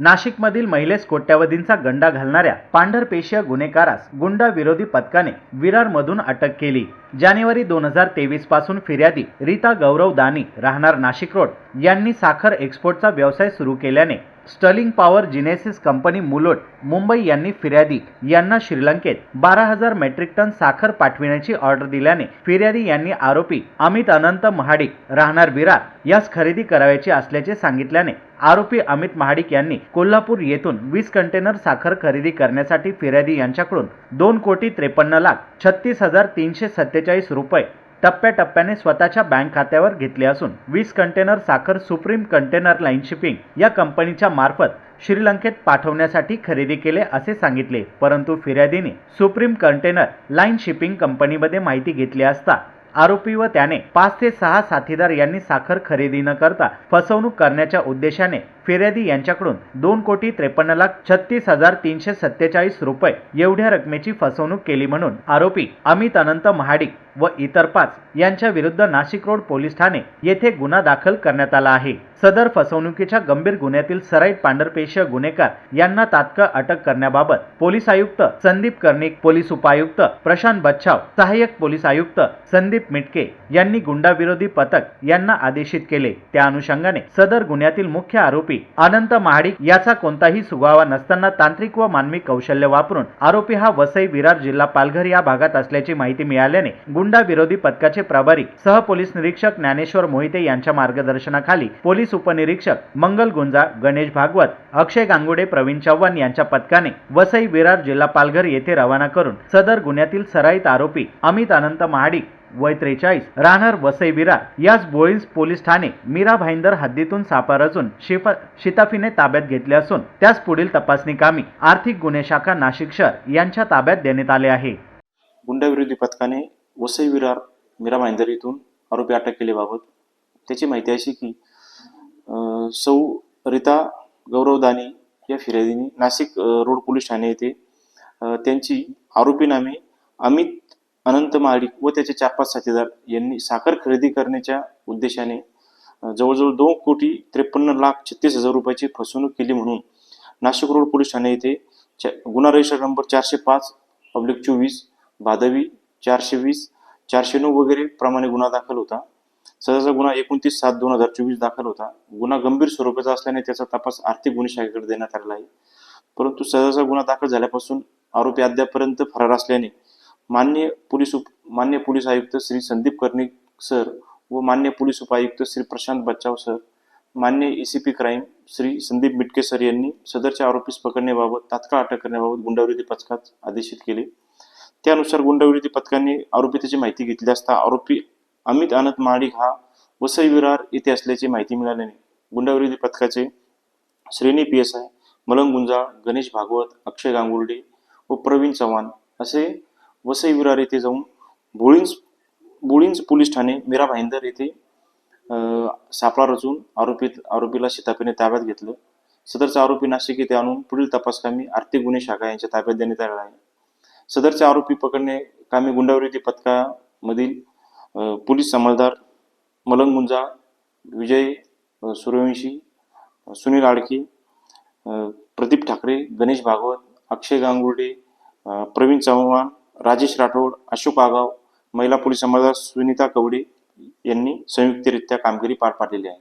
नाशिकमधील महिलेस कोट्यावधींचा गंडा घालणाऱ्या पांढरपेशीय गुन्हेगारास गुंडा विरोधी पथकाने विरारमधून अटक केली. जानेवारी दोन हजार तेवीसपासून फिर्यादी रीता गौरव दानी राहणार नाशिक रोड यांनी साखर एक्सपोर्टचा व्यवसाय सुरू केल्याने स्टर्लिंग पॉवर जिनेसिस कंपनी मुलोट मुंबई यांनी फिर्यादी यांना श्रीलंकेत बारा हजार मेट्रिक टन साखर पाठविण्याची ऑर्डर दिल्याने फिर्यादी यांनी आरोपी अमित अनंत महाडिक राहणार विरार यास खरेदी करावयाची असल्याचे सांगितल्याने आरोपी अमित महाडिक यांनी कोल्हापूर येथून वीस कंटेनर साखर खरेदी करण्यासाठी फिर्यादी यांच्याकडून दोन कोटी त्रेपन्न लाख छत्तीस हजार तीनशे सत्तेचाळीस रुपये टप्प्याटप्प्याने स्वतःच्या बँक खात्यावर घेतले असून वीस कंटेनर साखर सुप्रीम कंटेनर लाईन शिपिंग या कंपनीच्या मार्फत श्रीलंकेत पाठवण्यासाठी खरेदी केले असे सांगितले. परंतु फिर्यादीने सुप्रीम कंटेनर लाईन शिपिंग कंपनीमध्ये माहिती घेतली असता आरोपी व त्याने पाच ते सहा साथीदार यांनी साखर खरेदी न करता फसवणूक करण्याच्या उद्देशाने फिर्यादी यांच्याकडून दोन कोटी त्रेपन्न लाख छत्तीस हजार तीनशे सत्तेचाळीस रुपये एवढ्या रकमेची फसवणूक केली म्हणून आरोपी अमित अनंत महाडिक व इतर पाच यांच्या विरुद्ध नाशिक रोड पोलीस ठाणे येथे गुन्हा दाखल करण्यात आला आहे. सदर फसवणुकीच्या गंभीर गुन्ह्यातील सराईत पांढरपेशीय गुन्हेगार यांना तात्काळ अटक करण्याबाबत पोलीस आयुक्त संदीप कर्णिक पोलीस उपायुक्त प्रशांत बच्छाव सहाय्यक पोलीस आयुक्त संदीप मिटके यांनी गुंडाविरोधी पथक यांना आदेशित केले. त्या अनुषंगाने सदर गुन्ह्यातील मुख्य आरोपी अनंत महाडिक याचा कोणताही सुगावा नसताना तांत्रिक व मानवी कौशल्य वापरून आरोपी हा वसई विरार जिल्हा पालघर या भागात असल्याची माहिती मिळाल्याने गुंड विरोधी पथकाचे प्रभारी सहपोलीस निरीक्षक ज्ञानेश्वर मोहिते यांच्या मार्गदर्शनाखाली पोलीस उपनिरीक्षक मंगल गुंजा गणेश भागवत अक्षय गांगुडे प्रवीण चव्हाण यांच्या पथकाने वसई विरार जिल्हा पालघर येथे रवाना करून सदर गुन्ह्यातील सराईत आरोपी अमित अनंत महाडिक वय त्रेचाळीस राहणार वसई विरार याच बोळींज पोलीस ठाणे मीरा भाईंदर हद्दीतून सापळा रचून शिफ शिताफीने ताब्यात घेतले असून त्यास पुढील तपासणी कामी आर्थिक गुन्हे शाखा नाशिक शहर यांच्या ताब्यात देण्यात आले आहे. गुंडाविरोधी पथकाने वसई विरार मीरा भाईंदर येथून आरोपी अटक केल्याबाबत त्याची माहिती अशी की सौ रिता गौरव दानी या फिर्यादीने नाशिक रोड पोलीस ठाणे येथे त्यांची आरोपी नामे अमित अनंत महाडिक व त्याचे चार पाच साथीदार यांनी साखर खरेदी करण्याच्या उद्देशाने जवळजवळ दोन कोटी त्रेपन्न लाख छत्तीस हजार रुपयाची फसवणूक केली म्हणून नाशिक रोड पोलीस ठाणे येथे गुन्हा रजिस्टर नंबर चारशे पाच पब्लिक चोवीस भादवी चारशे वीस चारशे नऊ वगैरे प्रमाणे गुन्हा दाखल होता. सदरचा गुन्हा एकोणतीस सात दोन हजार चोवीस दाखल होता. गुन्हा गंभीर स्वरूपाचा असल्याने त्याचा तपास आर्थिक गुन्हे शाखेकडे देण्यात आलेला आहे. परंतु सदरचा गुन्हा दाखल झाल्यापासून आरोपी अद्यापर्यंत फरार असल्याने मान्य पोलीस उप मान्य पोलीस आयुक्त श्री संदीप कर्णिक सर व मान्य पोलीस उपायुक्त श्री प्रशांत बच्चाव सर मान्य ACP crime Shri Sandeep Mitke sir यांनी सदरच्या आरोपीस पकडण्याबाबत तात्काळ अटक करण्याबाबत गुंडाविरोधी पथकात आदेशित केले. त्यानुसार गुंडविरोधी पथकाने आरोपी त्याची माहिती घेतली असता आरोपी अमित आनंद महाडिक हा वसई विरार येथे असल्याची माहिती मिळाल्याने गुंडाविरोधी पथकाचे श्रेणी पी एस आय मलंग गुंजाळ गणेश भागवत अक्षय गांगुर्डे व प्रवीण चव्हाण असे वसई विरार येथे जाऊन बोळींज बोळींज पोलीस ठाणे मीरा भाईंदर येथे सापळा रचून आरोपी आरोपीला शितापीने ताब्यात घेतलं. सदरचा आरोपी नाशिक येथे आणून पुढील तपासकामी आर्थिक गुन्हे शाखा यांच्या ताब्यात देण्यात आला आहे. सदरचे आरोपी पकडणे कामी गुंडाविरोधी पथकामधील पोलीस अंमलदार मलंग गुंजाळ विजय सूर्यवंशी सुनील आडके प्रदीप ठाकरे गणेश भागवत अक्षय गांगुर्डे प्रवीण चव्हाण राजेश राठोड अशोक आगाव महिला पोलीस अंमलदार सुनीता कवडे यांनी संयुक्तरित्या कामगिरी पार पाडलेली आहे.